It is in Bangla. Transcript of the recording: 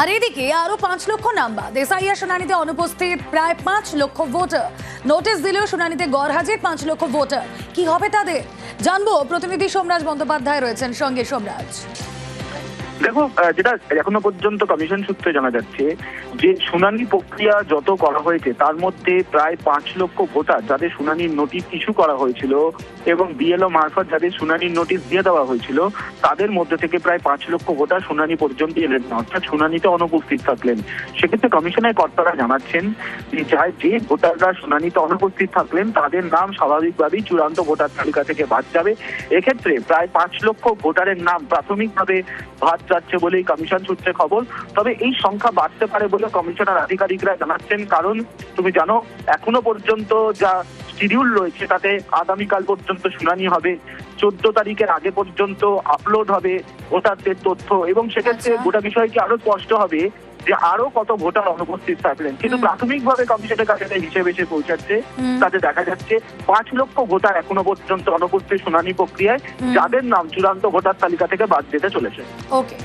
আর এদিকে আরও পাঁচ লক্ষ নাম্বার দেসাইয়া শুনানিতে অনুপস্থিত প্রায় পাঁচ লক্ষ ভোটার। নোটিশ দিলেও শুনানিতে গড় হাজির পাঁচ লক্ষ ভোটার। কি হবে তাদের? জানব প্রতিনিধি সোমরাজ বন্দ্যোপাধ্যায় রয়েছেন সঙ্গে সোমরাজ। দেখো যেটা এখনও পর্যন্ত কমিশন সূত্রে জানা যাচ্ছে, যে শুনানি প্রক্রিয়া যত করা হয়েছে, তার মধ্যে প্রায় পাঁচ লক্ষ ভোটার যাদের শুনানির নোটিশ ইস্যু করা হয়েছিল এবং বিএলও মারফত যাদের শুনানির নোটিশ দিয়ে দেওয়া হয়েছিল, তাদের মধ্যে থেকে প্রায় পাঁচ লক্ষ ভোটার শুনানি পর্যন্ত এলেন না। অর্থাৎ শুনানিতে অনুপস্থিত থাকলেন। সেক্ষেত্রে কমিশনের কর্তারা জানাচ্ছেন যে যা- যে ভোটাররা শুনানিতে অনুপস্থিত থাকলেন, তাদের নাম স্বাভাবিকভাবেই চূড়ান্ত ভোটার তালিকা থেকে বাদ যাবে। এক্ষেত্রে প্রায় পাঁচ লক্ষ ভোটারের নাম প্রাথমিকভাবে বাদ যাচ্ছে বলেই কমিশন সূত্রে খবর। তবে এই সংখ্যা বাড়তে পারে বলে কমিশনার আধিকারিকরা জানাচ্ছেন, কারণ তুমি জানো, এখনও পর্যন্ত যা শিডিউল রয়েছে তাতে আগামীকাল পর্যন্ত শুনানি হবে চোদ্দ তারিখের আগে পর্যন্ত আপলোড হবে ভোটারদের তথ্য এবং সেক্ষেত্রে আচ্ছা। গোটা বিষয়টি আরও স্পষ্ট হবে যে আরও কত ভোটার অনুপস্থিত থাকলেন। কিন্তু হুম। প্রাথমিকভাবে কমিশনের কাছে হিসেবে এসে পৌঁছাচ্ছে তাতে দেখা যাচ্ছে পাঁচ লক্ষ ভোটার এখনও পর্যন্ত অনুপস্থিত শুনানি প্রক্রিয়ায় যাদের নাম চূড়ান্ত ভোটার তালিকা থেকে বাদ যেতে চলেছে। ওকে